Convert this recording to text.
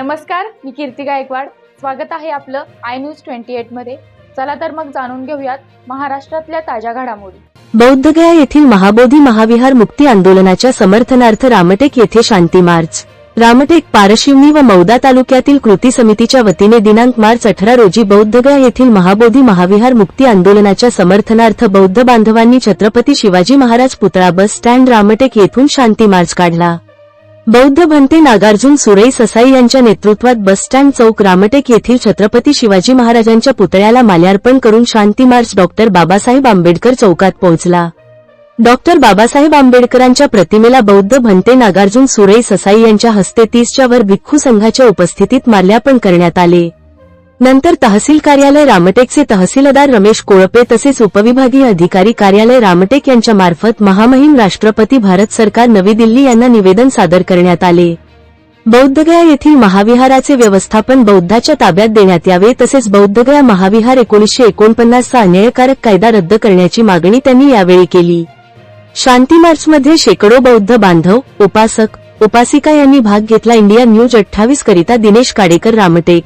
नमस्कार मी कीर्ती गायकवाड. स्वागत आहे आपलं आय न्यूज ट्वेंटी एटमध्ये. चला तर मग जाणून घेऊयात महाराष्ट्रातल्या ताज्या घडामोडी. बौद्धगया येथील महाबोधी महाविहार मुक्ती आंदोलनाच्या समर्थनार्थ रामटेक येथे शांती मार्च. रामटेक पारशिवनी व मौदा तालुक्यातील कृती समितीच्या वतीने दिनांक मार्च अठरा रोजी बौद्धगया येथील महाबोधी महाविहार मुक्ती आंदोलनाच्या समर्थनार्थ बौद्ध बांधवांनी छत्रपती शिवाजी महाराज पुतळा बस स्टँड रामटेक येथून शांती मार्च काढला. बौद्ध भंते नागार्जुन सुरई ससाई यांच्या नेतृत्वात बसस्टँड चौक रामटेक येथील छत्रपती शिवाजी महाराजांच्या पुतळ्याला माल्यार्पण करून शांती मार्च डॉक्टर बाबासाहेब आंबेडकर चौकात पोहोचला. डॉक्टर बाबासाहेब आंबेडकरांच्या प्रतिमेला बौद्ध भंते नागार्जुन सुरई ससाई यांच्या हस्ते तीसच्या वर भिक्खू संघाच्या उपस्थितीत माल्यार्पण करण्यात आले. नंतर तहसील कार्यालय रामटेकचे तहसीलदार रमेश कोळपे तसेच उपविभागीय अधिकारी कार्यालय रामटेक यांच्या मार्फत महामहिम राष्ट्रपती भारत सरकार नवी दिल्ली यांना निवेदन सादर करण्यात आले. बौद्धगया येथील महाविहाराचे व्यवस्थापन बौद्धाच्या ताब्यात देण्यात यावे तसेच बौद्धगया महाविहार एकोणीसशे एकोणपन्नासचा अन्यायकारक कायदा रद्द करण्याची मागणी त्यांनी यावेळी केली. शांती मार्चमध्ये शेकडो बौद्ध बांधव उपासक उपासिका यांनी भाग घेतला. इंडिया न्यूज अठ्ठावीस करिता दिनेश काडेकर रामटेक.